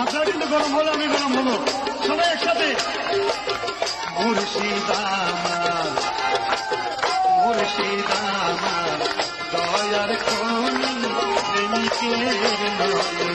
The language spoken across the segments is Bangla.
আপনারা কিন্তু গরম হলো, আমি গরম হলো। সবাই একসাথে। মুর্শিদামা মুর্শিদামা দয়ার কোন প্রেমিকের নয়ন।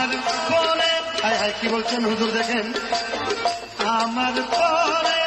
আমার পরে হায় হায় কি বলছেন? হুজুর দেখেন। আমার পরে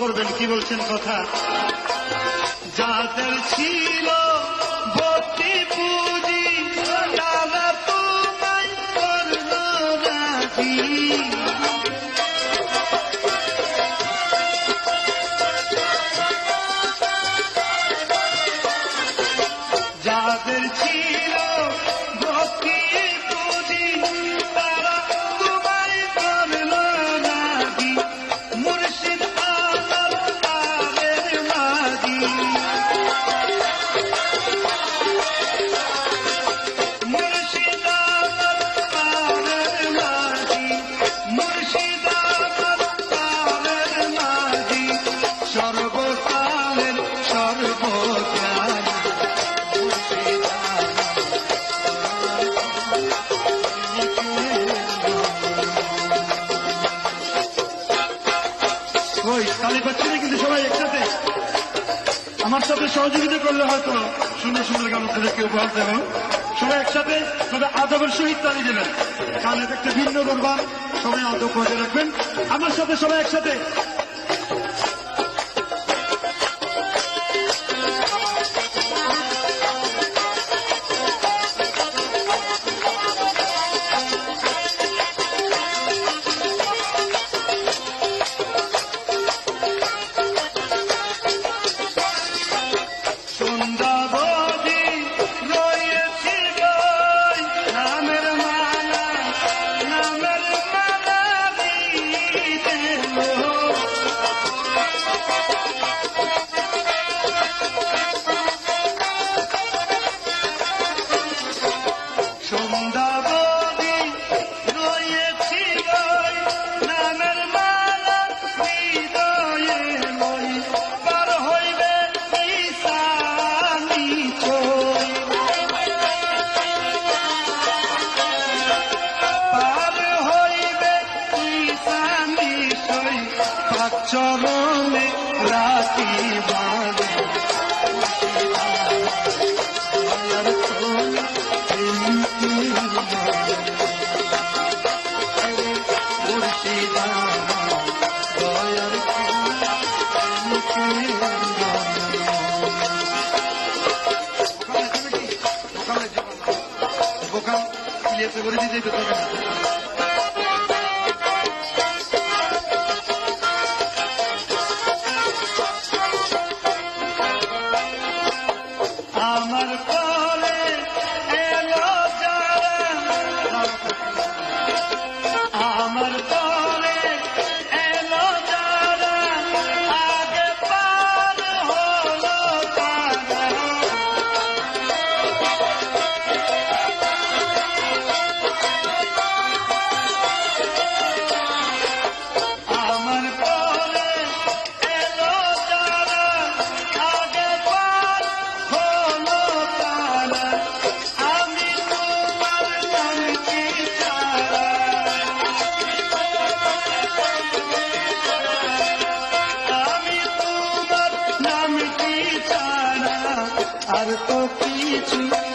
করবেন কি বলছেন কথা? যাদের ছিল ভক্তি পুঁজি যাদের ছিল আমার সাথে সহযোগিতা করলে হয়তো সুন্দর সুন্দর গান আপনাদেরকে উপহার দেবে। সবাই একসাথে তবে আদবের সহিত তালি দেবেন। কারণ একটা ভিন্ন করবার সবাই আদব বজায় রাখবেন। আমার সাথে সবাই একসাথে চরণে রাতি বাঁধে। বোকাম ক্লিয়ার করে দিতে আর তো কিছু নাই।